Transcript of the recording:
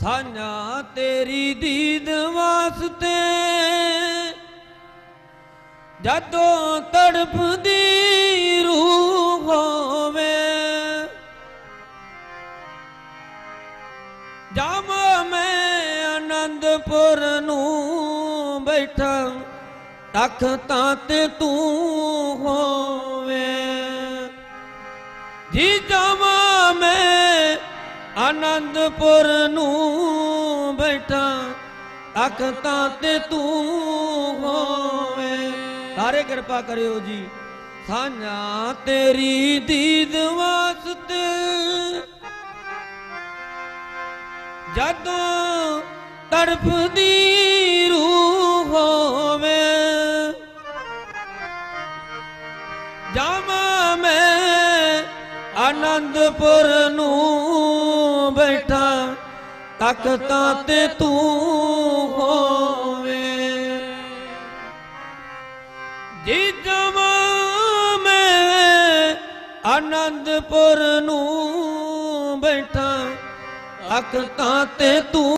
ਸਾਨਾ ਤੇਰੀ ਦੀਦ ਵਾਸਤੇ। ਜਦੋਂ ਤੜਪਦੀ ਰੂਹ ਹੋਵੇ, ਜਾਵਾਂ ਮੈਂ ਆਨੰਦਪੁਰ ਨੂੰ ਬੈਠਾ ਤਖਤਾਂ ਤੇ ਤੂੰ ਹੋਵੇ। ਜੀ ਜਾਵਾਂ ਆਨੰਦਪੁਰ ਨੂੰ ਬੈਠਾ ਅਖਤਾਂ ਤੇ ਤੂੰ ਹੋਵੇ। ਸਾਰੇ ਕਿਰਪਾ ਕਰਿਓ ਜੀ, ਸਾਂਝਾ ਤੇਰੀ ਦੀਦ ਵਾਸਤੇ। ਜਦੋਂ ਤੜਪਦੀ ਰੂਹ ਹੋਵੇ, ਜਾਵਾਂ ਮੈਂ ਆਨੰਦਪੁਰ ਨੂੰ। ਬੈਠਾ ਤਖਤਾਂ ਤੇ ਤੂੰ ਹੋਵੇ। ਜੀ ਜਾਵਾਂ ਮੈਂ ਆਨੰਦਪੁਰ ਨੂੰ ਬੈਠਾ ਤਖਤਾਂ ਤੇ ਤੂੰ